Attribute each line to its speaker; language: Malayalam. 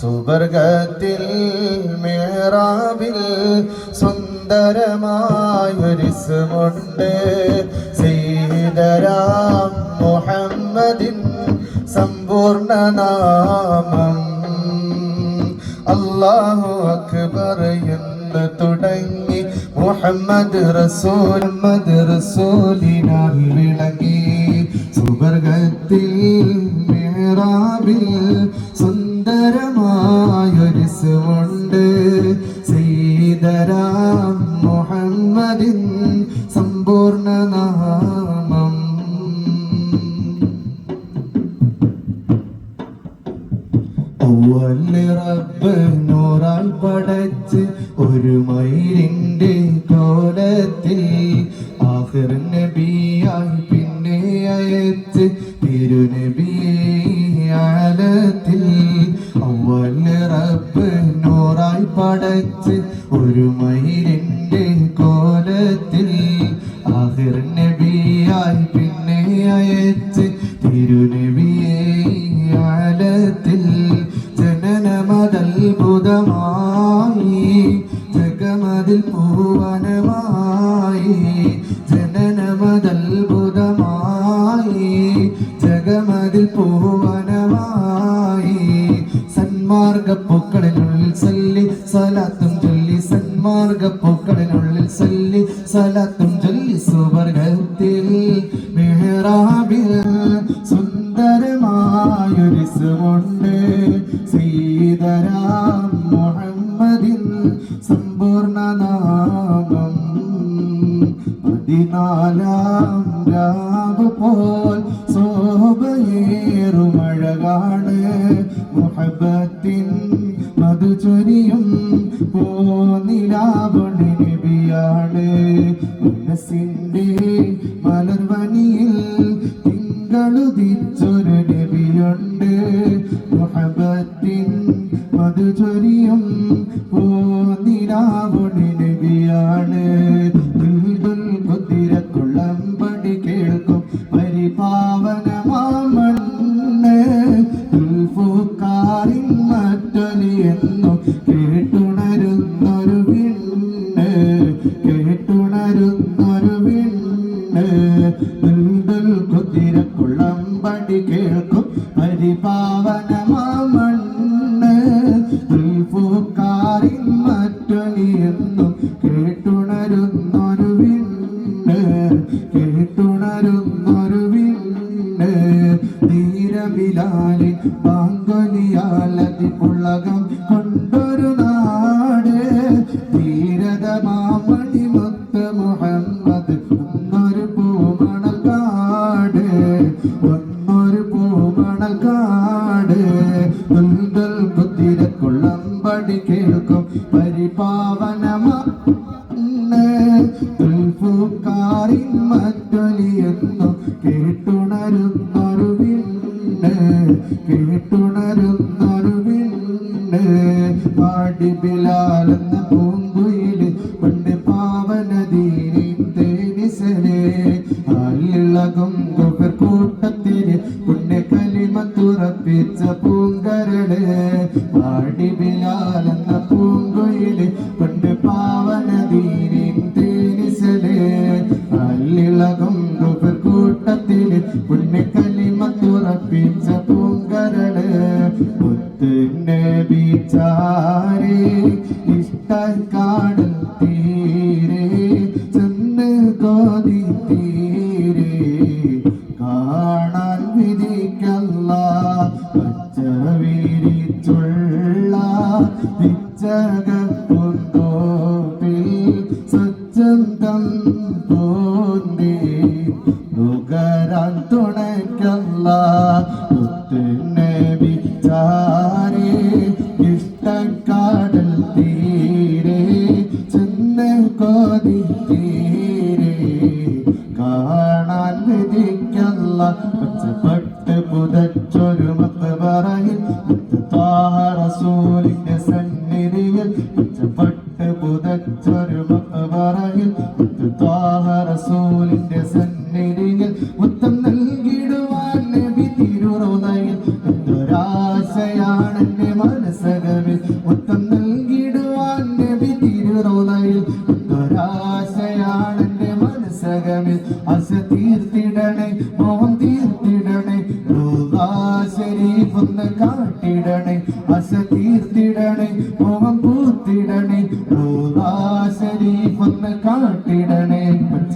Speaker 1: സുവർഗത്തിൽ മേറാവിൽ സുന്ദരമായൊരിസമുണ്ട്. സീതരാം മുഹമ്മദിൻ സമ്പൂർണ നാമം അല്ലാഹു അക്ബർ എന്ന് തുടങ്ങി മുഹമ്മദ് റസൂൽ മദ് റസൂലിനാൽ വിളങ്ങി. സുവർഗത്തിൽ മേറാബിൽ സുന്ദരമായൊരു സുണ്ട് സീതരാം മുഹമ്മദിൻ സമ്പൂർണ നാമം റബ്ബ് നൂറാൽ പടച്ച് ഒരു മയിലിന്റെ കോലത്തിൽ ആഹിർ നബിയായി പിന്നെ അയച്ച് തിരുനബിയാലത്തിൽ റബ്ബ് നൂറായി പടച്ച് ഒരു മയിലിന്റെ കോലത്തിൽ ആഹിർ നബിയായി പിന്നെ അയച്ച് തിരുനബിയാലത്തിൽ ജനനമതത്ഭുതമായി ജഗമതിൽ പൂവനമായി ജനനമതത്ഭുതമായി സന്മാർഗ പൂക്കളിനുള്ളിൽ സല്ലി സലാത്തും ചൊല്ലി സന്മാർഗ പൂക്കളിനുള്ളിൽ സല്ലി സലാത്തും ചൊല്ലി സുവർഗത്തിൽ മെഹ്റാബിൽ സുന്ദരമായൊരിസുമുണ്ട്. സീതരാം മുഹമ്മദിൻ സമ്പൂർണ നാമം പതിനാലാം രാവ് പോൽ ശോഭയേറുമഴകാണ് മുഹബത്തിൻ മധുചൊരിയും പോനിലാവണി നബിയാണ്. മനസ്സിന്റെ മലർവനിയിൽ തിങ്കളുതിച്ചൊരു നബിയുണ്ട്. മുഹബത്തിൻ മധുചൊരിയും പോനിലാവണി നബിയാണ്. കേട്ടുണരുന്നൊരു വിണ്ണ് കേട്ടുണരുന്നൊരു വിണ്ണ്. കുതിരക്കുള്ളമ്പടി കേൾക്കും പരിപാവനമാമണ്ണ് ദുൽഫുക്കാരിൻ മറ്റൊലിയെന്നു കേട്ടുണരുന്നൊരു വിണ്ണ് കേട്ടുണരുന്നൊരു പൂമണൽ കാട് ദുൽദുൽ കുതിരക്കുള്ളമ്പടി കേൾക്കും പരിപാവനമാ ഉൾഫുക്കാരിൻ മറ്റൊലിയെന്നു കേട്ടുണരുന്നൊരു വിണ്ണ് കേട്ടുണരുന്നൊരു പാടി ബിലാലെന്ന പൂങ്കുയിൽ പൂങ്കരളേ പൂങ്കരട് പാടി ബിലാലെന്ന പൂങ്കുയിൽ പണ്ട് പാവനദീനിൻ തേനിസലേ അല്ലിളകും കൂട്ടത്തിൽ പുണ്യ കലിമത്തുറപ്പിച്ച പൂങ്കരട് മുത്തുന്നെ ബീച്ചാരി തീരെ പച്ച വിരിച്ചുള്ള പിച്ചകപ്പുന്തോപ്പിൽ സജ്ജന്തം തോന്നി നുകരാൻ തുണയ്ക്കല്ല മുത്തുന്നെ വിചാരേ ഇഷ്ടക്കാടൽ തീരെ ചെന്ന് കോതി തീരെ പുതച്ചൊരു മത്ത് പറയിൽ റസൂലിന്റെ സന്നിധിയിൽ പട്ട് പുതച്ചൊരു മത്ത് പറയിൽ റസൂലിന്റെ സന്നിധിയിൽ മുത്തം നൽകിടുവാൻ നബി തിരുറോതയിൽ എന്തൊരാശയാണ് എന്റെ മനസ്സകവിൽ മുത്തം നൽകിടുവാൻ നബി തിരുറോലയിൽ ഒരാശയാണ് എന്റെ മനസ്സകവിൽ അസ തീർത്തിടണേ ഒന്ന് കാട്ടിടണേ അസ തീർത്തിടണേ മുഖം പൂത്തിടണേ. റോദാ ശരീഫ് ഒന്ന് കാട്ടിടണേ പച്ച